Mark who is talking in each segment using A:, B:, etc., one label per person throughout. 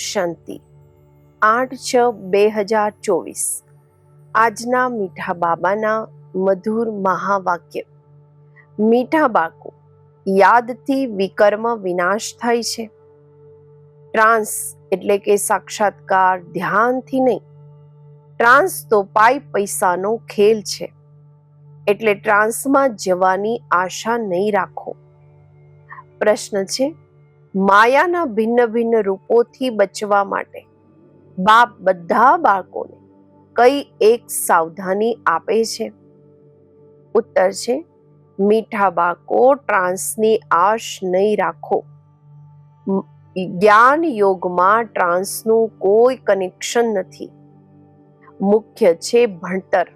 A: શાંતિ. આઠ છ બે હજાર ચોવીસ. આજના મીઠા બાબાના મધુર મહાવાક્ય. મીઠા બાળકો, યાદથી વિકર્મ વિનાશ થાય છે. ટ્રાન્સ એટલે કે સાક્ષાત્કાર ધ્યાનથી નહીં. ટ્રાન્સ તો પાઈ પૈસાનો ખેલ છે. એટલે ટ્રાન્સમાં જવાની આશા નહીં રાખો. પ્રશ્ન છે માયાના ભિન્ન ભિન્ન રૂપોથી બચવા માટે બાપ બધા બાળકોને કઈ એક સાવધાની આપે છે? ઉત્તર છે, મીઠા બાળકો ટ્રાન્સની આશ નહીં રાખો. જ્ઞાન યોગમાં ટ્રાન્સનું કોઈ કનેક્શન નથી. મુખ્ય છે ભણતર.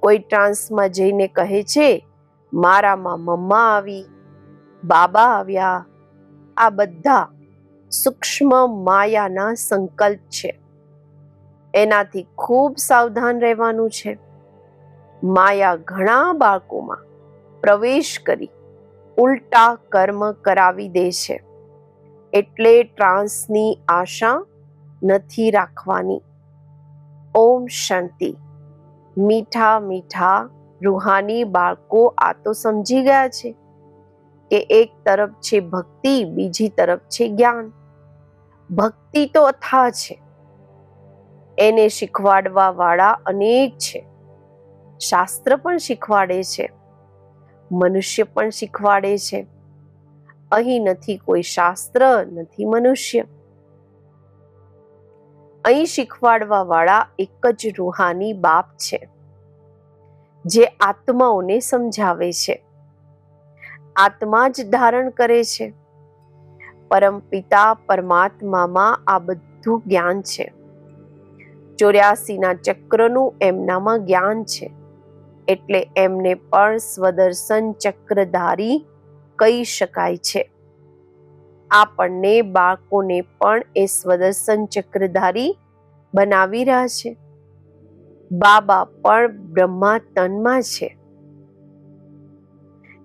A: કોઈ ટ્રાન્સમાં જઈને કહે છે, મારામાં મમ્મા આવી, બાબા આવ્યા આ બધા સૂક્ષ્મ માયાના સંકલ્પ છે. એનાથી ખૂબ સાવધાન રહેવાનું છે. માયા ઘણા બાળકોમાં પ્રવેશ કરી ઉલટા કર્મ કરાવી દે છે. એટલે ટ્રાન્સની આશા નથી રાખવાની. ઓમ શાંતિ. મીઠા મીઠા રૂહાની બાળકો આ તો સમજી ગયા છે. કે એક તરફ છે ભક્તિ, બીજી તરફ છે જ્ઞાન. ભક્તિ તો અથા છે. એને શીખવાડવા વાળા અનેક છે. શાસ્ત્ર પણ શીખવાડે છે. મનુષ્ય પણ શીખવાડે છે. અહીં નથી કોઈ શાસ્ત્ર, નથી મનુષ્ય. અહીં શીખવાડવા વાળા એક જ રૂહાની બાપ છે, જે આત્માઓને સમજાવે છે. આત્મા જ ધારણ કરે છે. પરમ પિતા પરમાત્મામાં આ બધું જ્ઞાન છે. ચોર્યાસીના ચક્રનું એમનામાં જ્ઞાન છે. એટલે એમને પણ સ્વદર્શન ચક્રધારી કહી શકાય છે. આપણને બાળકોને પણ એ સ્વદર્શન ચક્રધારી બનાવી રહ્યા છે. બાબા પણ બ્રહ્મા તનમાં છે.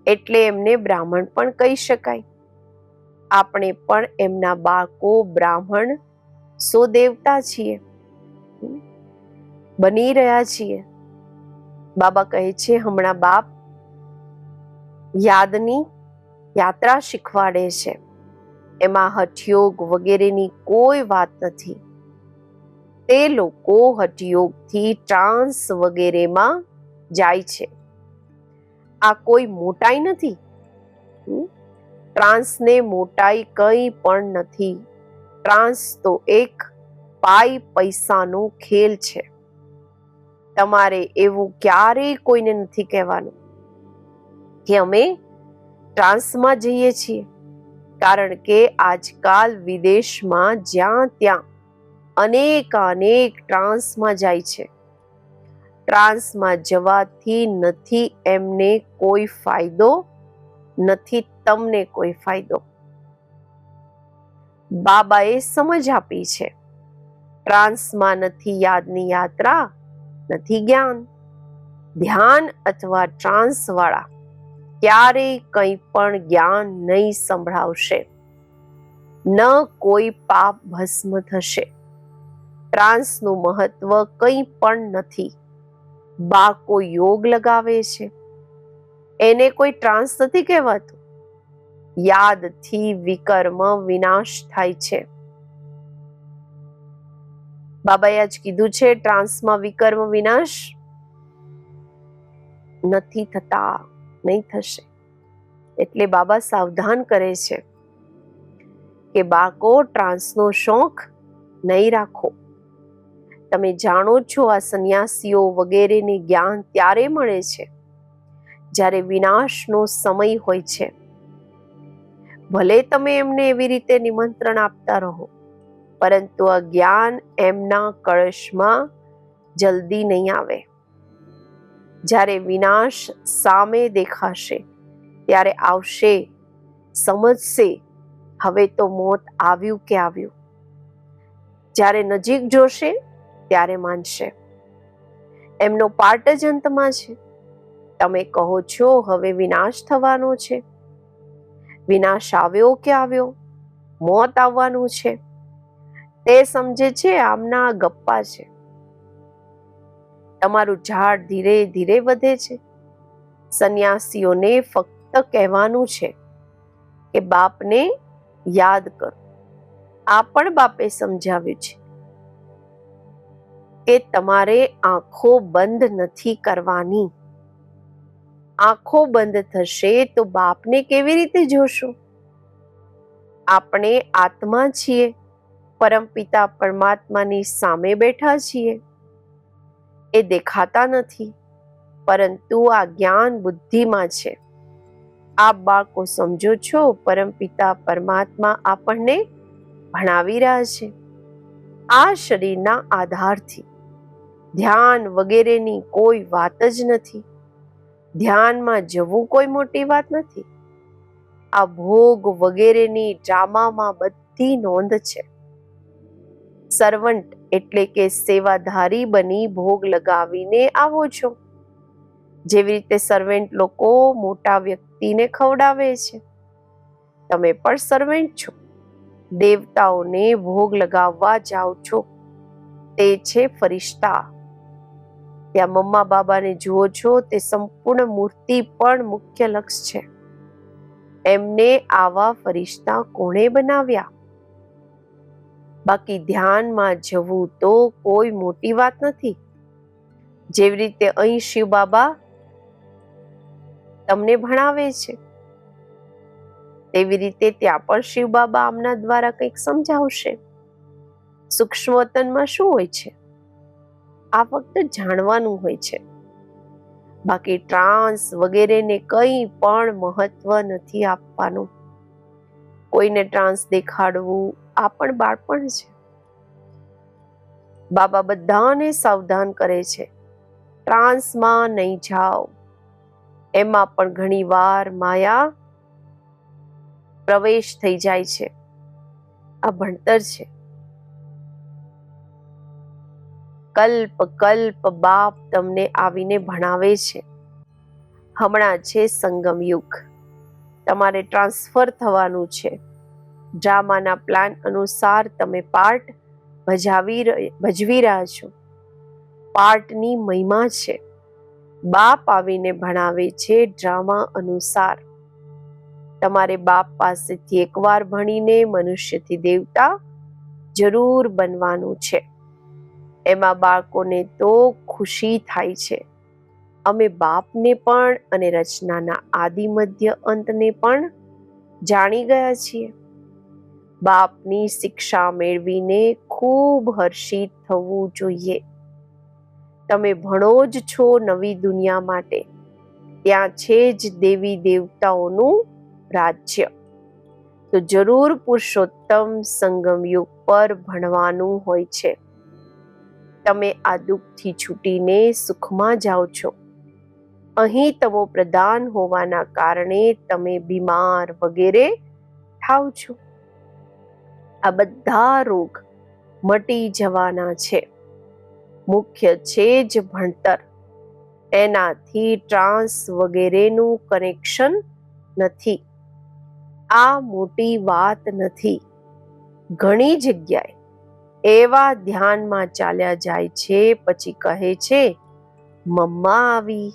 A: એટલે એમને બ્રાહ્મણ પણ કહી શકાય. આપણે પણ એમના બાળકો બ્રાહ્મણ સો દેવતા છીએ. બની રહ્યા છીએ. બાબા કહે છે, હમણાં બાપ યાદની યાત્રા શીખવાડે છે. એમાં હઠયોગ વગેરેની કોઈ વાત નથી. તે લોકો હઠયોગથી ટ્રાન્સ વગેરેમાં જાય છે. આ કોઈ મોટાઈ નથી? ટ્રાન્સને મોટાઈ કંઈ પણ નથી. ટ્રાન્સ તો એક પાઈ પૈસાનો ખેલ છે. તમારે એવું ક્યારેય કોઈને નથી કહેવાનું કે અમે ટ્રાન્સમાં જઈએ છીએ. કારણ કે આજકાલ વિદેશમાં જ્યાં ત્યાં અનેક અનેક ટ્રાન્સમાં જાય છે. ટ્રાન્સમાં જવાથી નથી એમને કોઈ ફાયદો, નથી તમને કોઈ ફાયદો. બાબાએ સમજ આપી છે. ટ્રાન્સમાં નથી યાદની યાત્રા, નથી જ્ઞાન. ધ્યાન અથવા ટ્રાન્સ વાળા ક્યારેય કંઈ પણ જ્ઞાન નહીં સંભળાવશે. ન કોઈ પાપ ભસ્મ થશે. ટ્રાન્સનું મહત્વ કંઈ પણ નથી. બાળકો યોગ લગાવે છે? એને કોઈ ટ્રાન્સ નથી કહેવાતું? યાદથી વિકર્મ વિનાશ થાય છે. બાબાએ આજ કીધું છે ટ્રાન્સમાં વિકર્મ વિનાશ નથી થતા, નહીં થશે. એટલે બાબા સાવધાન કરે છે કે બાળકો ટ્રાન્સનો શોખ નહીં રાખો. તમે જાણો છો આ સંન્યાસીઓ વગેરેને જ્ઞાન ત્યારે મળે છે જ્યારે વિનાશનો સમય હોય છે. ભલે તમે એમને એવી રીતે નિમંત્રણ આપતા રહો, પરંતુ આ જ્ઞાન એમના કળશમાં જલ્દી નહીં આવે. જ્યારે વિનાશ સામે દેખાશે, ત્યારે આવશે, સમજશે, હવે તો મોત આવ્યું કે આવ્યું. જ્યારે નજીક જોશે ત્યારે માનશે. એમનો પાર્ટ જ અંતમાં છે. તમે કહો છો, હવે વિનાશ થવાનો છે. વિનાશ આવ્યો કે આવ્યો? મોત આવવાનું છે. તે સમજે છે, આમના ગપ્પા છે. તમારું ઝાડ ધીરે ધીરે વધે છે. સંન્યાસીઓને ફક્ત કહેવાનું છે કે બાપને યાદ કરો. આ પણ બાપે સમજાવ્યું છે. કે તમારે આંખો બંધ નથી કરવાની. આંખો બંધ થશે તો બાપને કેવી રીતે જોશો? આપણે આત્મા છીએ પરમપિતા પરમાત્માની સામે બેઠા છીએ. એ દેખાતા નથી, પરંતુ આ જ્ઞાન બુદ્ધિમાં છે. આપ બાળકો સમજો છો પરમપિતા પરમાત્મા આપણને ભણાવી રહ્યા છે. આ શરીરના આધારથી. ધ્યાન વગેરેની કોઈ વાત જ નથી. ધ્યાનમાં જવું કોઈ મોટી વાત નથી. આ ભોગ વગેરેની ડ્રામામાં બધી નોંધ છે. સર્વન્ટ એટલે કે સેવાધારી બની ભોગ લગાવીને આવો છો. જેવી રીતે સર્વેન્ટ લોકો મોટા વ્યક્તિને ખવડાવે છે. તમે પણ સર્વેન્ટ છો. દેવતાઓને ભોગ લગાવવા જાઓ છો. તે છે ફરિશ્તા. ત્યાં મમ્મા બાબાને જુઓ છો, તે સંપૂર્ણ મૂર્તિ પણ મુખ્ય લક્ષ છે. એમને આવા ફરિશ્તા કોણે બનાવ્યા? બાકી ધ્યાનમાં જવું તો કોઈ મોટી વાત નથી. જેવી રીતે અહીં શિવ બાબા તમને ભણાવે છે, તેવી રીતે ત્યાં પણ શિવ બાબા આમના દ્વારા કંઈક સમજાવશે. સૂક્ષ્મ વતનમાં શું હોય છે? આ ફક્ત જાણવાનું હોય છે. બાકી ટ્રાન્સ વગેરેને કંઈ પણ મહત્વ નથી આપવાનું. કોઈને ટ્રાન્સ દેખાડવું આ પણ બાળપણ છે. બાબા બધાને સાવધાન કરે છે. ટ્રાન્સમાં નહીં જાઓ. એમાં પણ ઘણી વાર માયા પ્રવેશ થઈ જાય છે. આ ભણતર છે. કલ્પ કલ્પ બાપ તમને આવીને ભણાવે છે. હમણાં છે સંગમ યુગ. તમારે ટ્રાન્સફર થવાનું છે. ડ્રામાના પ્લાન અનુસાર તમે પાર્ટ ભજાવી ભજવી રહ્યા છો. પાર્ટની મહિમા છે. બાપ આવીને ભણાવે છે ડ્રામા અનુસાર. તમારે બાપ પાસેથી એકવાર ભણીને મનુષ્યથી દેવતા જરૂર બનવાનું છે. એમાં બાળકોને તો ખુશી થાય છે. અમે બાપને પણ અને રચનાના આદિ મધ્ય અંતને પણ જાણી ગયા છીએ. બાપની શિક્ષા મેળવીને ખૂબ હર્ષિત થવું જોઈએ. તમે ભણો જ છો નવી દુનિયા માટે. ત્યાં છે જ દેવી દેવતાઓનું રાજ્ય. તો જરૂર પુરુષોત્તમ સંગમ યુગ પર ભણવાનું હોય છે. તમે આ દુઃખથી છૂટીને સુખમાં જાઓ છો. અહીં તમો પ્રદાન હોવાના કારણે તમે બીમાર વગેરે થાવ છો. આ બધા રોગ મટી જવાના છે. મુખ્ય છે જ ભણતર. એનાથી ટ્રાન્સ વગેરેનું કનેક્શન નથી. આ મોટી વાત નથી. ઘણી જગ્યાએ એવા ધ્યાનમાં ચાલ્યા જાય છે, પછી કહે છે, મમ્મા આવી,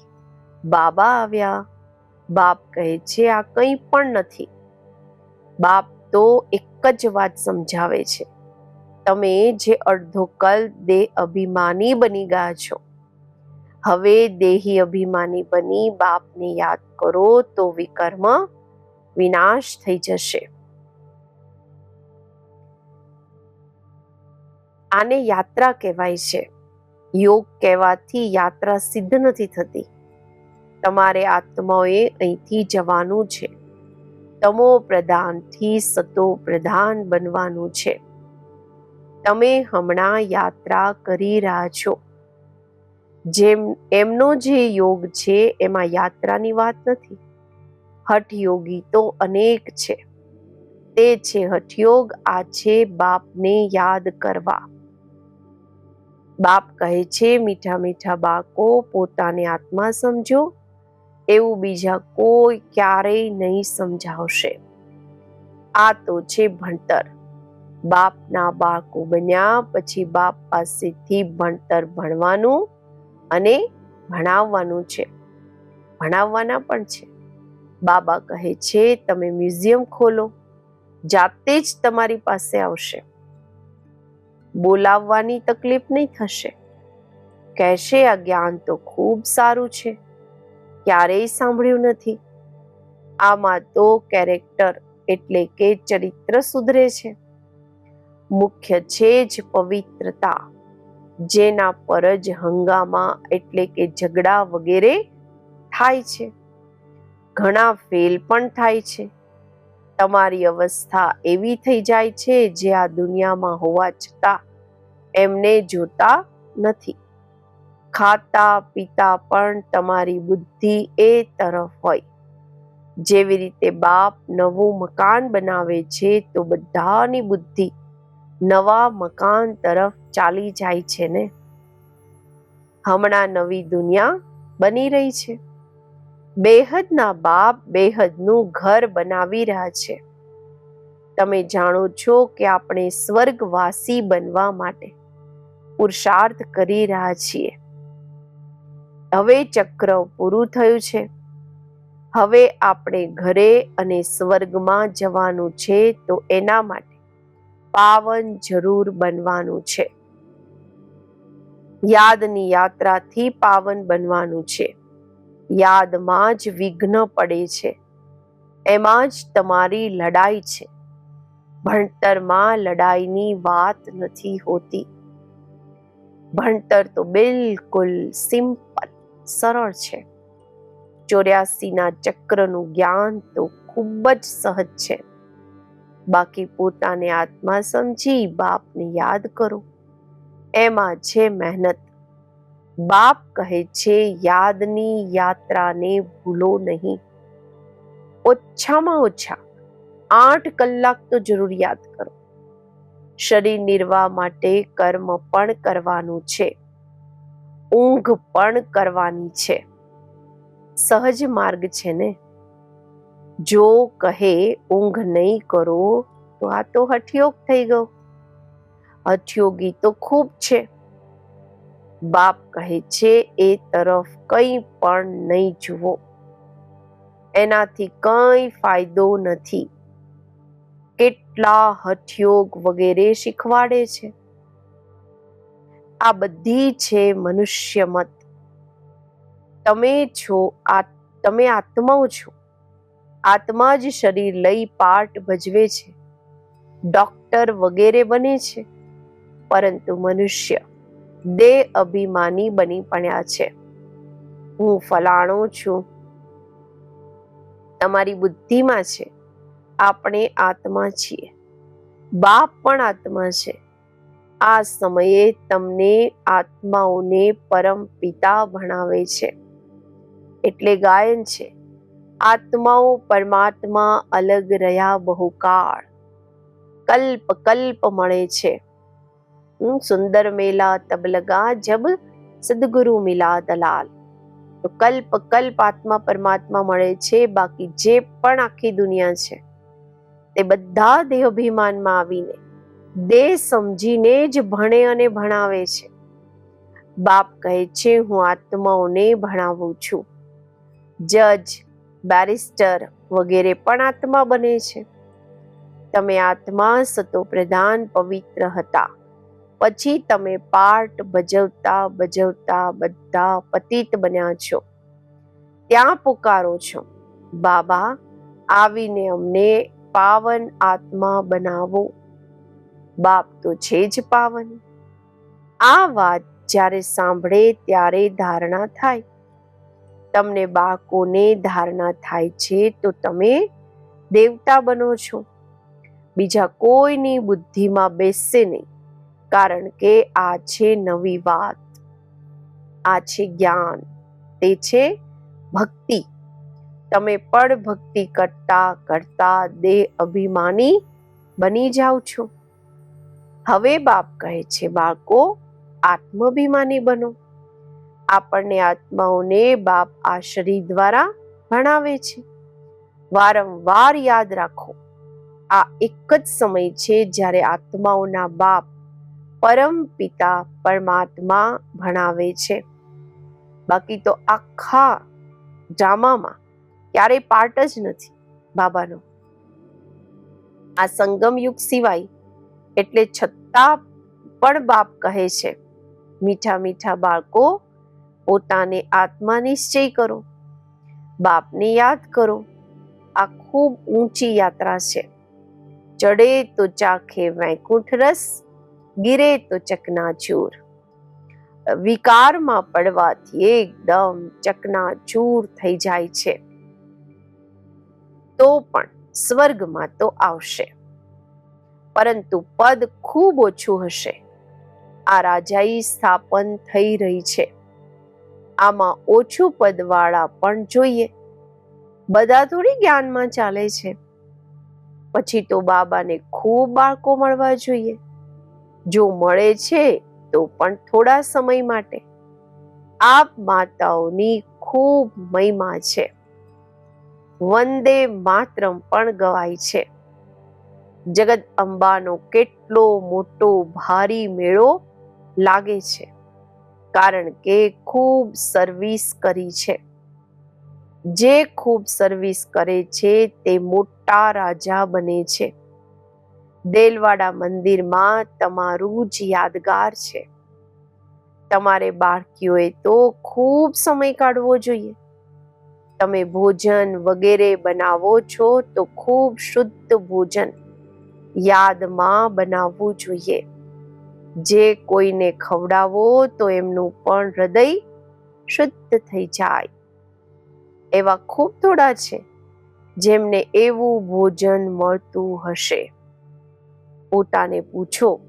A: બાબા આવ્યા. બાપ કહે છે, આ કંઈ પણ નથી. બાપ તો એક જ વાત સમજાવે છે, તમે જે અડધો કલ દેહ અભિમાની બની ગયા છો. હવે દેહી અભિમાની બની બાપને યાદ કરો તો વિકર્મ વિનાશ થઈ જશે. આને યાત્રા કહેવાય છે. યોગ કહેવાથી યાત્રા સિદ્ધ નથી થતી. તમારે આત્માઓએ અહીંથી જવાનું છે. તમો પ્રધાનથી સતો પ્રધાન બનવાનું છે. તમે હમણાં યાત્રા કરી રહ્યા છો. જેમ, એમનો જે યોગ છે, એમાં યાત્રાની વાત નથી. હઠયોગી તો અનેક છે. તે છે હઠયોગ, આ છે બાપને યાદ કરવા. બાપ કહે છે, મીઠા મીઠા બાળકો, પોતાને આત્મા સમજો. એવું બીજા કોઈ ક્યારેય નહીં સમજાવશે. આ તો છે ભણતર. બાપના બાળકો બન્યા, પછી બાપ પાસેથી ભણતર ભણવાનું અને ભણાવવાનું છે. ભણાવવાના પણ છે. બાબા કહે છે, તમે મ્યુઝિયમ ખોલો. જાતે જ તમારી પાસે આવશે. બોલાવવાની તકલીફ નહીં થશે. કહેશે, આ જ્ઞાન તો ખૂબ સારું છે. ક્યારેય સાંભળ્યું નથી. આમાં તો કેરેક્ટર એટલે કે ચરિત્ર સુધરે છે. મુખ્ય છે જ પવિત્રતા, જેના પર જ હંગામા એટલે કે ઝઘડા વગેરે થાય છે. ઘણા ફેલ પણ થાય છે. તમારી અવસ્થા એવી થઈ જાય છે જે આ દુનિયામાં હોવા છતાં એમને જોતા નથી. ખાતા પીતા પણ તમારી બુદ્ધિ એ તરફ હોય. જેવી રીતે બાપ નવું મકાન બનાવે છે તો બધાની બુદ્ધિ નવા મકાન તરફ ચાલી જાય છે ને? હમણાં નવી દુનિયા બની રહી છે. બેહદના બાપ બેહદનું ઘર બનાવી રહ્યા છે. તમે જાણો છો કે આપણે સ્વર્ગવાસી બનવા માટે પુરુષાર્થ કરી રહ્યા છીએ. હવે ચક્ર પૂરું થયું છે. હવે આપણે ઘરે અને સ્વર્ગમાં જવાનું છે તો એના માટે પાવન જરૂર બનવાનું છે. યાદની યાત્રાથી પાવન બનવાનું છે. યાદમાં જ વિઘ્ન પડે છે. એમાં જ તમારી લડાઈ છે. ભણતરમાં લડાઈની વાત નથી હોતી. ભણતર તો બિલકુલ સિમ્પલ, સરળ છે. ચોર્યાસીના ચક્રનું જ્ઞાન તો ખૂબ જ સહજ છે. બાકી પોતાને આત્મા સમજી બાપને યાદ કરો. એમાં છે મહેનત બાપ કહે છે, યાદની યાત્રાને ભૂલો નહીં. ઓછામાં ઓછા આઠ કલાક તો જરૂર યાદ કરો. શરીર નિર્વાહ માટે કર્મ પણ કરવાનું છે. ઊંઘ પણ કરવાની છે. સહજ માર્ગ છે ને? જો કહે, ઊંઘ નહીં કરો, તો આ તો હઠયોગ થઈ ગયો. હઠયોગી તો ખૂબ છે. બાપ કહે છે, એ તરફ કંઈ પણ નહીં જુઓ. એનાથી કંઈ ફાયદો નથી. કેટલા હઠયોગ વગેરે શીખવાડે છે. આ બધી છે મનુષ્ય મત. તમે છો, આ, તમે આત્માઓ છો. આત્મા જ શરીર લઈ પાઠ ભજવે છે. ડોક્ટર વગેરે બને છે. પરંતુ મનુષ્ય દેહ અભિમાની બની પડ્યા છે. હું ફલાણો છું. તમારી બુદ્ધિમાં છે. આપણે આત્મા છીએ. બાપ પણ આત્મા છે. આ સમયે તમને આત્માઓને પરમ પિતા ભણાવે છે. એટલે ગાયન છે. આત્માઓ પરમાત્મા અલગ રહ્યા બહુકાળ. કલ્પ કલ્પ મળે છે. સુંદર મેલા તબ લગા જબ સદગુરુ મિલા દલાલ તો કલ્પ કલ્પ આત્મા પરમાત્મા મળે છે બાકી જે પણ આખી દુનિયા છે તે બધા દેહાભિમાનમાં આવીને દેહ સમજીને જ ભણે અને ભણાવે છે બાપ કહે છે હું આત્માઓને ભણાવું છું જજ બેરિસ્ટર વગેરે પણ આત્મા બને છે તમે આત્મા સતો પ્રધાન પવિત્ર હતા પછી તમે પાર્ટ ભજવતા ભજવતા બધા પતિત બન્યા છો. ત્યાં પુકારો છો. બાબા, આવીને અમને પાવન આત્મા બનાવો. બાપ તો છે જ પાવન. આ વાત જ્યારે સાંભળે ત્યારે ધારણા થાય. તમને બાળકોને ધારણા થાય છે તો તમે દેવતા બનો છો. બીજા કોઈની બુદ્ધિમાં બેસશે નહીં. કારણ કે આ છે નવી વાત. આ છે જ્ઞાન. તે છે ભક્તિ. તમે પણ ભક્તિ કરતા કરતા દેહ અભિમાની બની જાઓ છો. હવે બાપ કહે છે, બાળકો, આત્માભિમાની બનો. આપણને આત્માઓને બાપ આ શરીર દ્વારા ભણાવે છે. વારંવાર યાદ રાખો. આ એક જ સમય છે જ્યારે આત્માઓના બાપ પરમ પિતા પરમાત્મા ભણાવે છે. બાકી તો આખા ડ્રામામાં ક્યારેય પાર્ટ જ નથી બાબાનો. આ સંગમ યુગ સિવાય એટલે છતાં પણ બાપ કહે છે, મીઠા મીઠા બાળકો, પોતાને આત્મા નિશ્ચય કરો. બાપને યાદ કરો. આ ખૂબ ઊંચી યાત્રા છે. ચડે તો ચાખે વૈકુંઠ રસ ગીરે તો ચકનાચૂર. વિકારમાં પડવાથી એકદમ ચકનાચૂર થઈ જાય છે. તો પણ સ્વર્ગમાં તો આવશે. પરંતુ પદ ખૂબ ઓછું હશે. આ રાજાઈ સ્થાપન થઈ રહી છે. આમાં ઓછું પદવાળા પણ જોઈએ. બધા થોડી જ્ઞાનમાં ચાલે છે. પછી તો બાબાને ખૂબ બાળકો મળવા જોઈએ. જો મળે છે, તો પણ થોડા સમય માટે. આપ માતાઓની ખૂબ મહિમા છે. વંદે માતરમ પણ ગવાય છે. જગત અંબાનો કેટલો મોટો ભારી મેળો લાગે છે, કારણ કે ખૂબ સર્વિસ કરી છે. જે ખૂબ સર્વિસ કરે છે, તે મોટા રાજા બને છે. દેલવાડા મંદિરમાં તમારું જ યાદગાર છે. તમારે બાળકીઓએ તો ખૂબ સમય કાઢવો જોઈએ. તમે ભોજન વગેરે બનાવો છો તો ખૂબ શુદ્ધ ભોજન યાદમાં બનાવવું જોઈએ. જે કોઈને ખવડાવો તો એમનું પણ હૃદય શુદ્ધ થઈ જાય. એવા ખૂબ થોડા છે જેમને એવું ભોજન મળતું હશે. પોતાને પૂછો,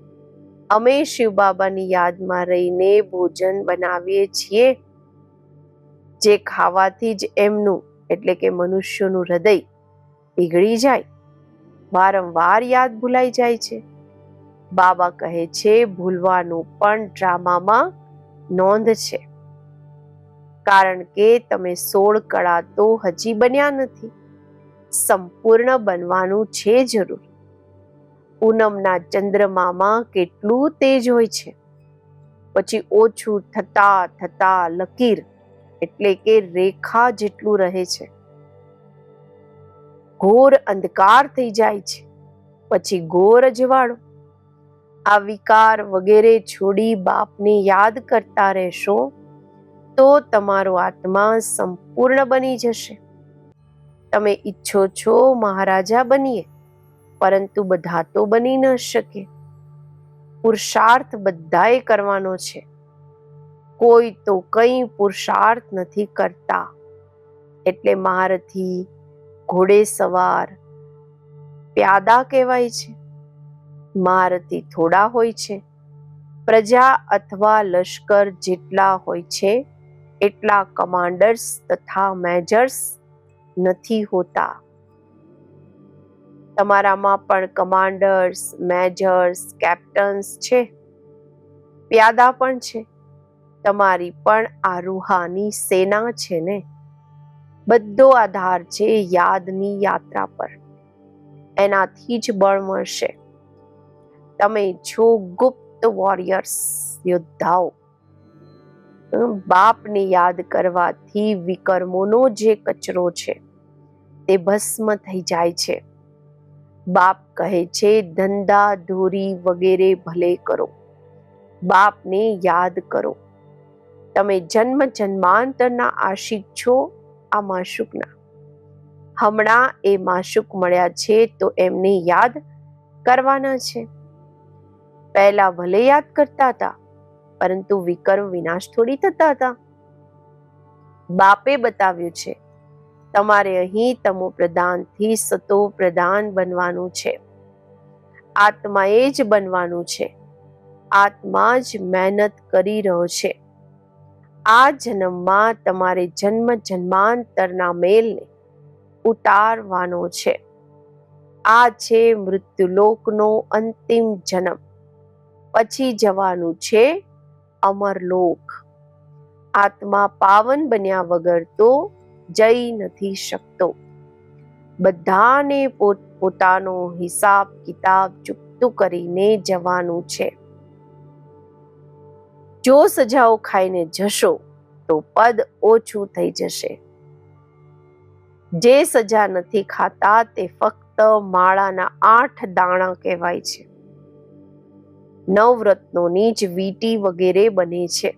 A: અમે શિવ બાબાની યાદમાં રહીને ભોજન બનાવીએ છીએ? જે ખાવાથી જ એમનું, એટલે કે મનુષ્યનું હૃદય પીગળી જાય, વારંવાર યાદ ભૂલાઈ જાય છે. બાબા કહે છે, ભૂલવાનું પણ ડ્રામામાં નોંધ છે. કારણ કે તમે સોળ કળા તો હજી બન્યા નથી. સંપૂર્ણ બનવાનું છે જરૂર. પૂનમના ચંદ્રમામાં કેટલું તેજ હોય છે. પછી ઓછું થતા થતા લકીર એટલે કે રેખા જેટલું રહે છે. ઘોર અંધકાર થઈ જાય છે. પછી ઘોર અજવાળો. આ વિકાર વગેરે છોડી બાપને યાદ કરતા રહેશો તો તમારો આત્મા સંપૂર્ણ બની જશે. તમે ઈચ્છો છો મહારાજા બનીએ. પરંતુ બધા તો બની ન શકે. પુરુષાર્થ બધાએ કરવાનો છે. કોઈ તો કંઈ પુરુષાર્થ નથી કરતા. એટલે મહારથી ઘોડે સવાર પ્યાદા કહેવાય છે. મહારથી થોડા હોય છે. પ્રજા અથવા લશ્કર જેટલા હોય છે, એટલા કમાન્ડર્સ તથા મેજર્સ નથી હોતા. તમારામાં પણ કમાન્ડર્સ મેજર્સ કેપ્ટન્સ છે. પ્યાદા પણ છે. તમારી પણ આ રૂહાની સેના છે ને? બધો આધાર છે યાદની યાત્રા પર. એનાથી જ બળ મળશે. તમે છો ગુપ્ત વોરિયર્સ યોદ્ધાઓ. બાપને યાદ કરવાથી વિકર્મોનો જે કચરો છે, તે ભસ્મ થઈ જાય છે. બાપ કહે છે, ધંધા, ધોરી વગેરે ભલે કરો. બાપને યાદ કરો. તમે જન્મ જન્માંતરના આશિક છો, આ માશુકના હમણાં એ માશુક મળ્યા છે, તો એમને યાદ કરવાના છે. પહેલા ભલે યાદ કરતા હતા, પરંતુ વિકર્મ વિનાશ થોડી થતા હતા. બાપે બતાવ્યું છે તમારે અહીં તમો પ્રધાનથી સતો પ્રધાન બનવાનું છે. આત્મા એ જ બનવાનું છે. આત્મા જ મહેનત કરી રહ્યો છે. આ જન્મમાં તમારે જન્મ જન્માંતરના મેલને ઉતારવાનો છે. આ છે મૃત્યુલોકનો અંતિમ જન્મ. પછી જવાનું છે અમરલોક. આત્મા પાવન બન્યા વગર તો જઈ નથી શકતો. બધાને પોત, પોતાનો હિસાબ કિતાબ ચૂકતું કરીને જવાનું છે. જો સજાઓ ખાઈને જશો, તો પદ ઓછું થઈ જશે. જે સજા નથી ખાતા, તે ફક્ત માળાના આઠ દાણા કહેવાય છે. નવરત્નોની જ વીટી વગેરે બને છે.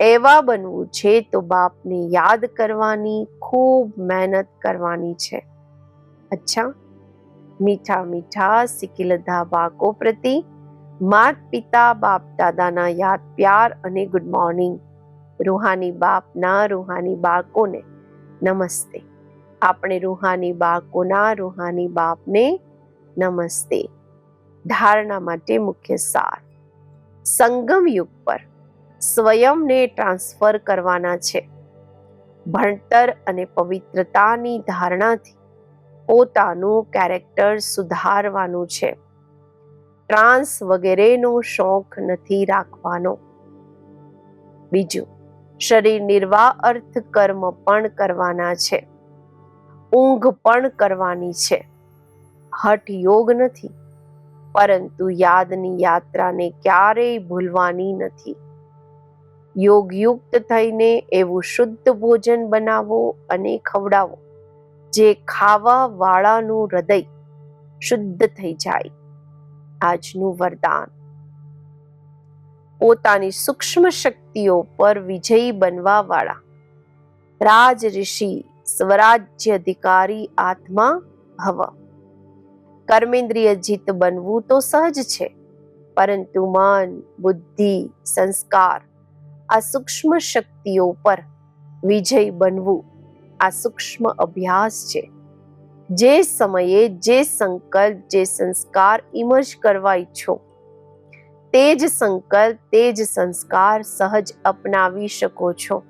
A: એવા બનવું છે તો બાપને યાદ કરવાની, ખૂબ મહેનત કરવાની છે. અચ્છા, મીઠા મીઠા સિકિલધા બાકો પ્રતિ, માત પિતા, બાપ દાદાના યાદ પ્યાર અને ગુડ મોર્નિંગ રૂહાની બાપના રૂહાની બાળકોને નમસ્તે. આપણે રૂહાની બાળકોના રૂહાની બાપને નમસ્તે. ધારણા માટે મુખ્ય સાર. સંગમ યુગ પર સ્વયંને ટ્રાન્સફર કરવાના છે. ભણતર અને પવિત્રતાની ધારણાથી પોતાનું કેરેક્ટર સુધારવાનું છે. ટ્રાન્સ વગેરેનો શોખ નથી રાખવાનો. બીજું, શરીર નિર્વાહ અર્થ કર્મ પણ કરવાના છે. ઊંઘ પણ કરવાની છે. હઠ યોગ નથી, પરંતુ યાદની યાત્રાને ક્યારેય ભૂલવાની નથી. યોગયુક્ત થઈને એવું શુદ્ધ ભોજન બનાવો અને ખવડાવો. જે ખાવા વાળાનું હૃદય શુદ્ધ થઈ જાય. આજનું વરદાન. પોતાની સૂક્ષ્મ શક્તિઓ પર વિજયી બનવા વાળા રાજ ઋષિ સ્વરાજ્ય અધિકારી આત્મા ભવ. કર્મેન્દ્રિય જીત બનવું તો સહજ છે, પરંતુ મન, બુદ્ધિ, સંસ્કાર આ સૂક્ષ્મ શક્તિઓ પર વિજય બનવું આ સૂક્ષ્મ અભ્યાસ છે. જે સમયે જે સંકલ્પ, જે સંસ્કાર ઇમર્જ કરવા ઈચ્છો, તે જ સંકલ્પ, તે જ સંસ્કાર સહજ અપનાવી શકો છો.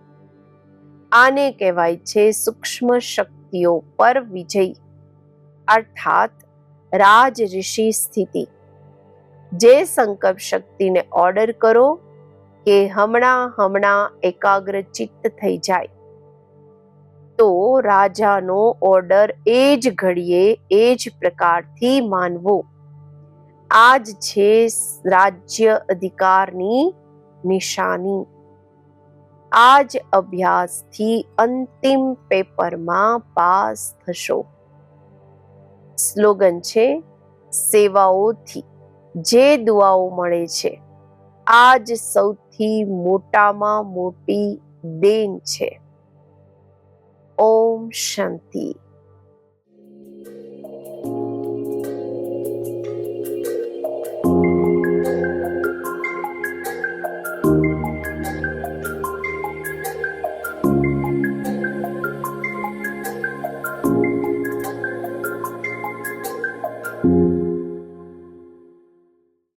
A: આને કહેવાય છે સૂક્ષ્મ શક્તિઓ પર વિજય, અર્થાત રાજ ઋષિ સ્થિતિ. જે સંકલ્પ શક્તિને ઓર્ડર કરો કે હમણાં હમણાં એકાગ્ર ચિત્ત થઈ જાય. તો રાજાનો ઓર્ડર એ જ ઘડીએ એ જ પ્રકારથી માનવો. આ જ છે રાજ્ય અધિકારની નિશાની. આ જ અભ્યાસથી અંતિમ પેપરમાં પાસ થશો. સ્લોગન છે, સેવાઓથી. જે દુઆઓ મળે છે આ જ સૌથી મોટામાં મોટી દેન છે. ઓમ શાંતિ.